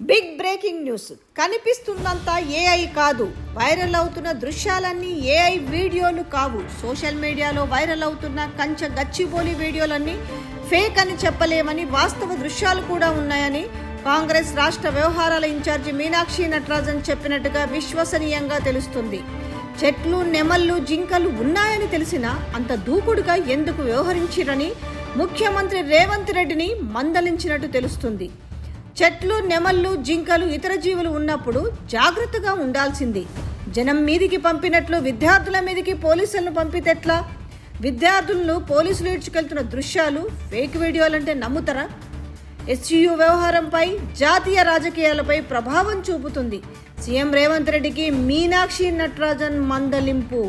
Big breaking news. కనిపిస్తుందంతా AI కాదు viral అవుతున్న దృశ్యాలన్నీ ఏఐ వీడియోలు కావు. సోషల్ మీడియాలో వైరల్ అవుతున్న కంచ గచ్చిబోలి వీడియోలన్నీ ఫేక్ అని చెప్పలేమని వాస్తవ దృశ్యాలు కూడా ఉన్నాయని కాంగ్రెస్ రాష్ట్ర వ్యవహారాల ఇన్ఛార్జి మీనాక్షి నటరాజన్ చెప్పినట్టుగా విశ్వసనీయంగా తెలుస్తుంది. చెట్లు నెమళ్ళు జింకలు ఉన్నాయని తెలిసినా అంత దూకుడుగా ఎందుకు వ్యవహరించిరని ముఖ్యమంత్రి రేవంత్ రెడ్డిని మందలించినట్టు తెలుస్తుంది. చెట్లు నెమళ్ళు జింకలు ఇతర జీవులు ఉన్నప్పుడు జాగ్రత్తగా ఉండాల్సింది. జనం మీదికి పంపినట్లు విద్యార్థుల మీదికి పోలీసులను పంపితేట్లా? విద్యార్థులను పోలీసులు ఈడ్చుకెళ్తున్న దృశ్యాలు ఫేక్ వీడియోలంటే నమ్ముతారా? ఎస్సీయు వ్యవహారంపై జాతీయ రాజకీయాలపై ప్రభావం చూపుతుంది. సీఎం రేవంత్ రెడ్డికి మీనాక్షి నటరాజన్ మందలింపు.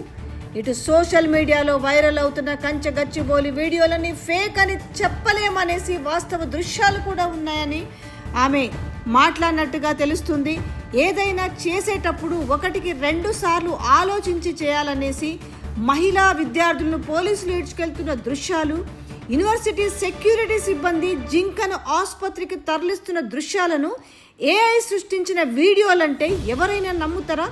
ఇటు సోషల్ మీడియాలో వైరల్ అవుతున్న కంచె గచ్చిబోలి వీడియోలని ఫేక్ అని చెప్పలేమనేసి వాస్తవ దృశ్యాలు కూడా ఉన్నాయని ఆమె మాట్లాడినట్టుగా తెలుస్తుంది. ఏదైనా చేసేటప్పుడు ఒకటికి రెండు సార్లు ఆలోచించి చేయాలనేసి మహిళా విద్యార్థులను పోలీసులు ఈడ్చుకెళ్తున్న దృశ్యాలు యూనివర్సిటీ సెక్యూరిటీ సిబ్బంది జింకను ఆసుపత్రికి తరలిస్తున్న దృశ్యాలను ఏఐ సృష్టించిన వీడియోలంటే ఎవరైనా నమ్ముతారా?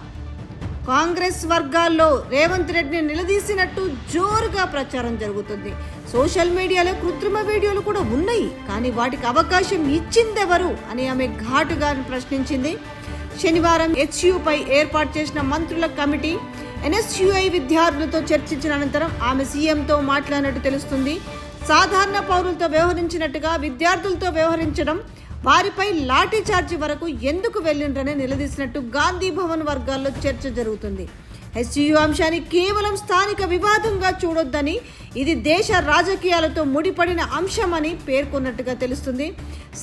కాంగ్రెస్ వర్గాల్లో రేవంత్ రెడ్డిని నిలదీసినట్టు జోరుగా ప్రచారం జరుగుతుంది. సోషల్ మీడియాలో కృత్రిమ వీడియోలు కూడా ఉన్నాయి. కానీ వాటికి అవకాశం ఇచ్చిందెవరు అని ఆమె ఘాటుగా ప్రశ్నించింది. శనివారం హెచ్యుపై ఏర్పాటు చేసిన మంత్రుల కమిటీ ఎన్ఎస్యుఐ విద్యార్థులతో చర్చించిన అనంతరం ఆమె సీఎంతో మాట్లాడినట్టు తెలుస్తుంది. సాధారణ పౌరులతో వ్యవహరించినట్టుగా విద్యార్థులతో వ్యవహరించడం వారిపై లాఠీ చార్జీ వరకు ఎందుకు వెళ్ళిండ్రని నిలదీసినట్టు గాంధీ భవన్ వర్గాల్లో చర్చ జరుగుతుంది. హెచ్యు అంశాన్ని కేవలం స్థానిక వివాదంగా చూడొద్దని ఇది దేశ రాజకీయాలతో ముడిపడిన అంశమని పేర్కొన్నట్టుగా తెలుస్తుంది.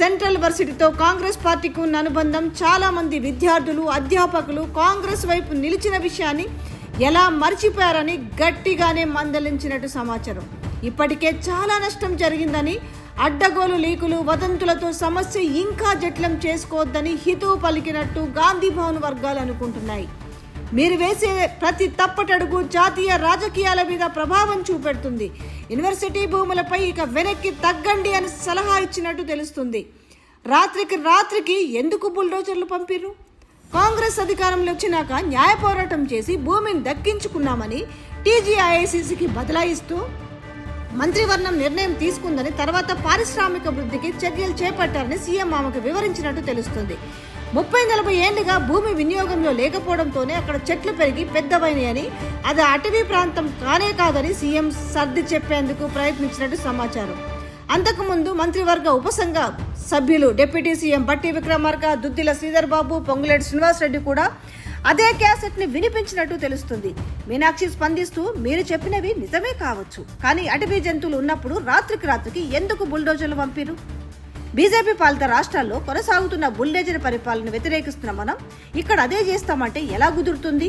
సెంట్రల్ వర్సిటీతో కాంగ్రెస్ పార్టీకి ఉన్న అనుబంధం చాలామంది విద్యార్థులు అధ్యాపకులు కాంగ్రెస్ వైపు నిలిచిన విషయాన్ని ఎలా మర్చిపోయారని గట్టిగానే మందలించినట్టు సమాచారం. ఇప్పటికే చాలా నష్టం జరిగిందని అడ్డగోలు లీకులు వదంతులతో సమస్య ఇంకా జట్లం చేసుకోవద్దని హితవు పలికినట్టు గాంధీ భవన్ వర్గాలు అనుకుంటున్నాయి. మీరు వేసే ప్రతి తప్పటడుగు జాతీయ రాజకీయాల మీద ప్రభావం చూపెడుతుంది. యూనివర్సిటీ భూములపై ఇక వెనక్కి తగ్గండి అని సలహా ఇచ్చినట్టు తెలుస్తుంది. రాత్రికి రాత్రికి ఎందుకు బుల్డోజర్లు పంపిర్రు? కాంగ్రెస్ అధికారంలో వచ్చినాక న్యాయ పోరాటం చేసి భూమిని దక్కించుకున్నామని టీజీఐసీసీకి బదలాయిస్తూ మంత్రివర్ణం నిర్ణయం తీసుకుందని తర్వాత పారిశ్రామిక వృద్ధికి చర్యలు చేపట్టారని సీఎం ఆమెకు వివరించినట్టు తెలుస్తుంది. ముప్పై నలభై ఏళ్ళుగా భూమి వినియోగంలో లేకపోవడంతోనే అక్కడ చెట్లు పెరిగి పెద్దవైనాయని అది అటవీ ప్రాంతం కానే కాదని సీఎం సర్ది చెప్పేందుకు ప్రయత్నించినట్టు సమాచారం. అంతకుముందు మంత్రివర్గ ఉపసంఘ సభ్యులు డిప్యూటీ సీఎం బట్టి విక్రమార్క దుద్దిల శ్రీధర్ బాబు పొంగులేటి శ్రీనివాసరెడ్డి కూడా అదే క్యాసెట్ని వినిపించినట్టు తెలుస్తుంది. మీనాక్షి స్పందిస్తూ మీరు చెప్పినవి నిజమే కావచ్చు. కానీ అటవీ జంతువులు ఉన్నప్పుడు రాత్రికి రాత్రికి ఎందుకు బుల్డోజర్లు పంపిరు బీజేపీ పాలిత రాష్ట్రాల్లో కొనసాగుతున్న బుల్డేజర్ పరిపాలన వ్యతిరేకిస్తున్న మనం ఇక్కడ అదే చేస్తామంటే ఎలా కుదురుతుంది?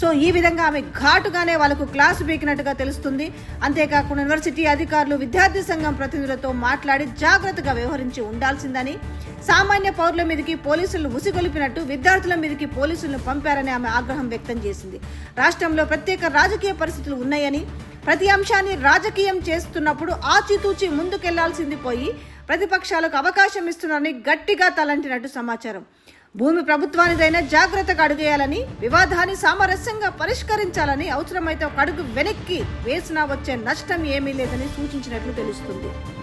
సో ఈ విధంగా ఆమె ఘాటుగానే వాళ్ళకు క్లాసు బీకినట్టుగా తెలుస్తుంది. అంతేకాకుండా యూనివర్సిటీ అధికారులు విద్యార్థి సంఘం ప్రతినిధులతో మాట్లాడి జాగ్రత్తగా వ్యవహరించి ఉండాల్సిందని సామాన్య పౌరుల మీదకి పోలీసులు ఉసిగొలిపినట్టు విద్యార్థుల మీదకి పోలీసులను పంపారని ఆమె ఆగ్రహం వ్యక్తం చేసింది. రాష్ట్రంలో ప్రత్యేక రాజకీయ పరిస్థితులు ఉన్నాయని ప్రతి అంశాన్ని రాజకీయం చేస్తున్నప్పుడు ఆచితూచి ముందుకెళ్ళాల్సింది పోయి ప్రతిపక్షాలకు అవకాశం ఇస్తున్నారని గట్టిగా తలంటినట్టు సమాచారం. భూమి ప్రభుత్వానిదైనా జాగ్రత్తగా అడుగేయాలని వివాదాన్ని సామరస్యంగా పరిష్కరించాలని అవసరమైతే ఒక అడుగు వెనక్కి వేసినా వచ్చే నష్టం ఏమీ లేదని సూచించినట్లు తెలుస్తుంది.